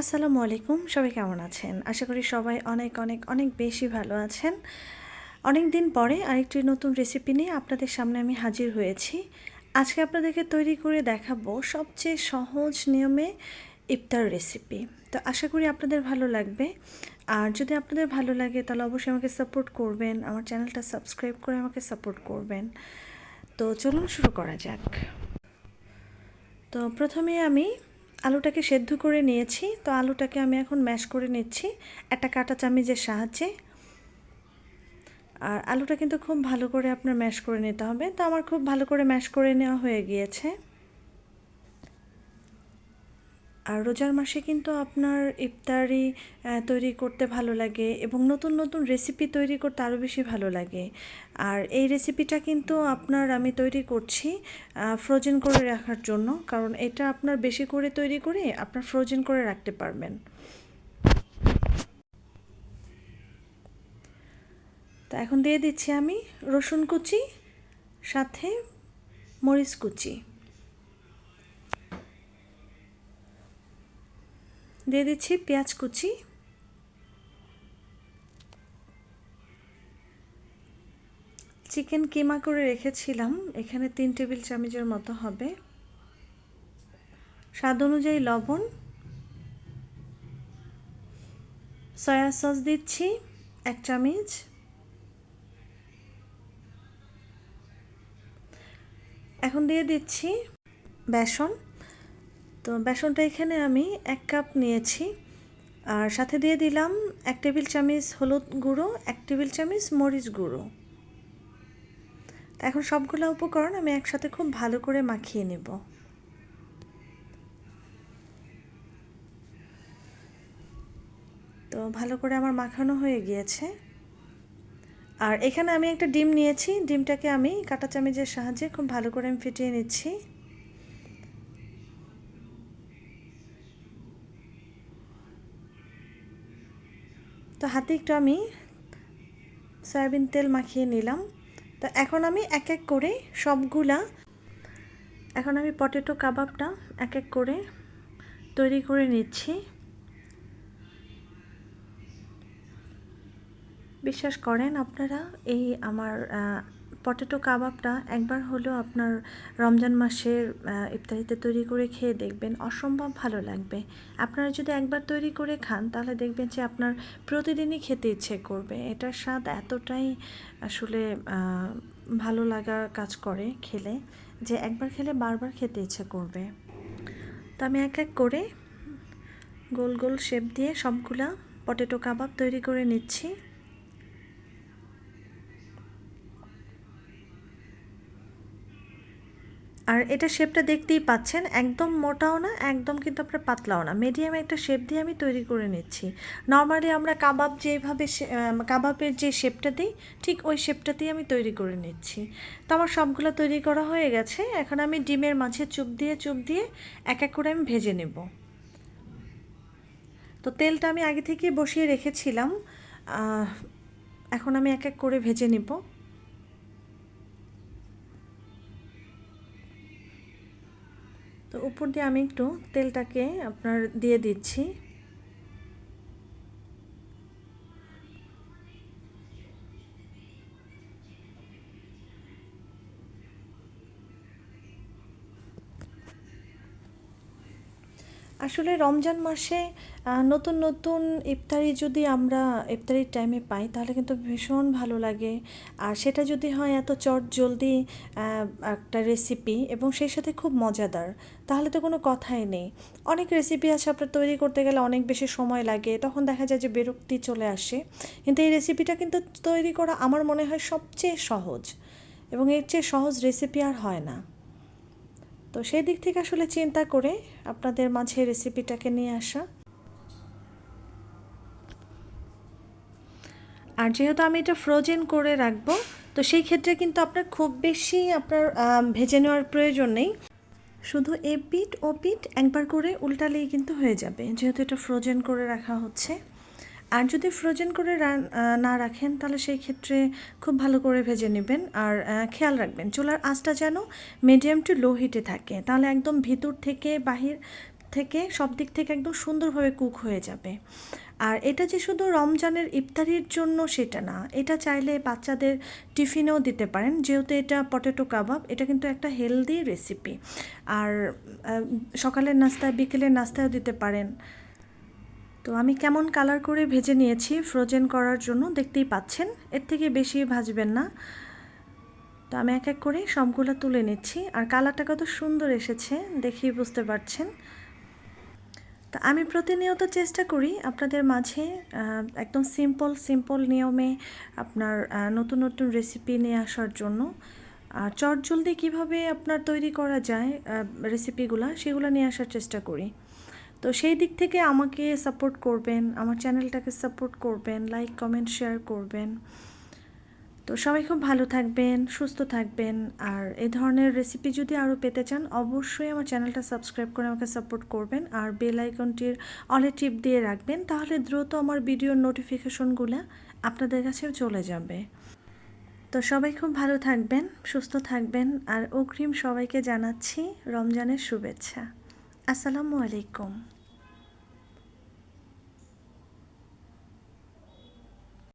আসসালামু আলাইকুম, সবাই কেমন আছেন? আশা করি সবাই অনেক অনেক অনেক বেশি ভালো আছেন। অনেক দিন পরে আরেকটি নতুন রেসিপি নিয়ে আপনাদের সামনে আমি হাজির হয়েছি। আজকে আপনাদেরকে তৈরি করে দেখাবো সবচেয়ে সহজ নিয়মে ইফতার রেসিপি তো আশা করি আপনাদের ভালো লাগবে। আর যদি আপনাদের ভালো লাগে, তাহলে অবশ্যই আমাকে সাপোর্ট করবেন। আমার চ্যানেলটা সাবস্ক্রাইব করে আমাকে সাপোর্ট করবেন। তো চলুন শুরু করা যাক। তো প্রথমে আমি আলুটাকে সেদ্ধ করে নিয়েছি। তো আলুটাকে আমি এখন ম্যাশ করে নিচ্ছি একটা কাটা চামিজের সাহায্যে। আর আলুটা কিন্তু খুব ভালো করে আপনার ম্যাশ করে নিতে হবে। তো আমার খুব ভালো করে ম্যাশ করে নেওয়া হয়ে গিয়েছে। আর রোজার মাসে কিন্তু আপনার ইফতারি তৈরি করতে ভালো লাগে এবং নতুন নতুন রেসিপি তৈরি করতে আরও বেশি ভালো লাগে। আর এই রেসিপিটা কিন্তু আপনার আমি তৈরি করছি ফ্রোজেন করে রাখার জন্য। কারণ এটা আপনার বেশি করে তৈরি করে আপনার ফ্রোজেন করে রাখতে পারবেন। তো এখন দিয়ে দিচ্ছি আমি রসুন কুচি, সাথে মরিচ কুচি। দিয়ে দিচ্ছি পেঁয়াজ কুচি। চিকেন কিমা করে রেখেছিলাম, এখানে তিন টেবিল চামচের মতো হবে। স্বাদ অনুযায়ী লবণ, সয়া সস দিচ্ছি, এক চামচ। এখন দিয়ে দিচ্ছি বেসন। তো বেসনটা এখানে আমি এক কাপ নিয়েছি। আর সাথে দিয়ে দিলাম এক টেবিল চামচ হলুদ গুঁড়ো, এক টেবিল চামচ মরিচ গুঁড়ো। এখন সবগুলো উপকরণ আমি একসাথে খুব ভালো করে মাখিয়ে নেব। তো ভালো করে আমার মাখানো হয়ে গিয়েছে। আর এখানে আমি একটা ডিম নিয়েছি। ডিমটাকে আমি কাঁটা চামচের সাহায্যে খুব ভালো করে আমি ফিটিয়ে নিচ্ছি। তো হাতে একটু আমি সয়াবিন তেল মাখিয়ে নিলাম। তো এখন আমি এক এক করে সবগুলা, এখন আমি পটেটো কাবাবটা এক এক করে তৈরি করে নিচ্ছি। বিশ্বাস করেন আপনারা, এই আমার পটেটো কাবাবটা একবার হলেও আপনার রমজান মাসের ইফতারিতে তৈরি করে খেয়ে দেখবেন, অসম্ভব ভালো লাগবে। আপনারা যদি একবার তৈরি করে খান, তাহলে দেখবেন যে আপনার প্রতিদিনই খেতে ইচ্ছে করবে। এটার স্বাদ এতটাই আসলে ভালো লাগার কাজ করে খেলে যে একবার খেলে বারবার খেতে ইচ্ছে করবে। তো আমি এক এক করে গোল গোল শেপ দিয়ে সবগুলা পটেটো কাবাব তৈরি করে নিচ্ছি। আর এটা শেপটা দেখতেই পাচ্ছেন, একদম মোটাও না, একদম কিন্তু আপনার পাতলাও না। মিডিয়াম একটা শেপ দিয়ে আমি তৈরি করে নিচ্ছি। নর্মালি আমরা কাবাব যেভাবে কাবাবের যে শেপটা দিই, ঠিক ওই শেপটাতেই আমি তৈরি করে নিচ্ছি। তো আমার সবগুলো তৈরি করা হয়ে গেছে, এখন আমি ডিমের মাঝে চুপ দিয়ে চুপ দিয়ে এক এক করে আমি ভেজে নেব। তো তেলটা আমি আগে থেকে বসিয়ে রেখেছিলাম এখন আমি এক এক করে ভেজে নেব। তো উপর দিয়ে আমি একটু তেলটাকে আপনার দিয়ে দিচ্ছি। আসলে রমজান মাসে নতুন নতুন ইফতারি যদি আমরা ইফতারির টাইমে পাই, তাহলে কিন্তু ভীষণ ভালো লাগে। আর সেটা যদি হয় এত চট জলদি একটা রেসিপি এবং সেই সাথে খুব মজাদার, তাহলে তো কোনো কথাই নেই। অনেক রেসিপি আছে আপনার তৈরি করতে গেলে অনেক বেশি সময় লাগে, তখন দেখা যায় যে বিরক্তি চলে আসে। কিন্তু এই রেসিপিটা কিন্তু তৈরি করা আমার মনে হয় সবচেয়ে সহজ এবং এর চেয়ে সহজ রেসিপি আর হয় না। তো সেই দিক থেকে আসলে চিন্তা করে আপনাদের মাঝে রেসিপিটাকে নিয়ে আসা। আর যেহেতু আমি এটা ফ্রোজেন করে রাখব, তো সেই ক্ষেত্রে কিন্তু আপনার খুব বেশি আপনার ভেজে নেওয়ার প্রয়োজন নেই। শুধু এ পিট ও পিট একবার করে উল্টালেই কিন্তু হয়ে যাবে, যেহেতু এটা ফ্রোজেন করে রাখা হচ্ছে। আর যদি ফ্রোজেন করে না রাখেন, তাহলে সেই ক্ষেত্রে খুব ভালো করে ভেজে নেবেন আর খেয়াল রাখবেন চুলার আঁচটা যেন মিডিয়াম টু লো হিটে থাকে। তাহলে একদম ভিতর থেকে বাহির থেকে সব দিক থেকে একদম সুন্দরভাবে কুক হয়ে যাবে। আর এটা যে শুধু রমজানের ইফতারির জন্য সেটা না, এটা চাইলে বাচ্চাদের টিফিনেও দিতে পারেন। যেহেতু এটা পটেটো কাবাব এটা কিন্তু একটা হেলদি রেসিপি আর সকালের নাস্তায়, বিকেলের নাস্তায়ও দিতে পারেন। তো আমি কেমন কালার করে ভেজে নিয়েছি ফ্রোজেন করার জন্য দেখতেই পাচ্ছেন, এর থেকে বেশি ভাজবেন না। তো আমি এক এক করে সবগুলো তুলে নিচ্ছি, আর কালারটা কত সুন্দর এসেছে, দেখেই বুঝতে পারছেন। তা আমি প্রতিনিয়ত চেষ্টা করি আপনাদের মাঝে একদম সিম্পল সিম্পল নিয়মে আপনার নতুন নতুন রেসিপি নিয়ে আসার জন্য। আর চটজলদি কীভাবে আপনার তৈরি করা যায় রেসিপিগুলো সেগুলো নিয়ে আসার চেষ্টা করি। তো সেই দিক থেকে আমাকে সাপোর্ট করবেন, আমার চ্যানেলটাকে সাপোর্ট করবেন লাইক কমেন্ট শেয়ার করবেন। তো সবাই খুব ভালো থাকবেন, সুস্থ থাকবেন। আর এই ধরনের রেসিপি যদি আরও পেতে চান, অবশ্যই আমার চ্যানেলটা সাবস্ক্রাইব করে আমাকে সাপোর্ট করবেন। আর বেল আইকনটির অলে টিপ দিয়ে রাখবেন, তাহলে দ্রুত আমার ভিডিওর নোটিফিকেশনগুলো আপনাদের কাছেও চলে যাবে। তো সবাই খুব ভালো থাকবেন, সুস্থ থাকবেন। আর অগ্রিম সবাইকে জানাচ্ছি রমজানের শুভেচ্ছা। আসসালামু আলাইকুম।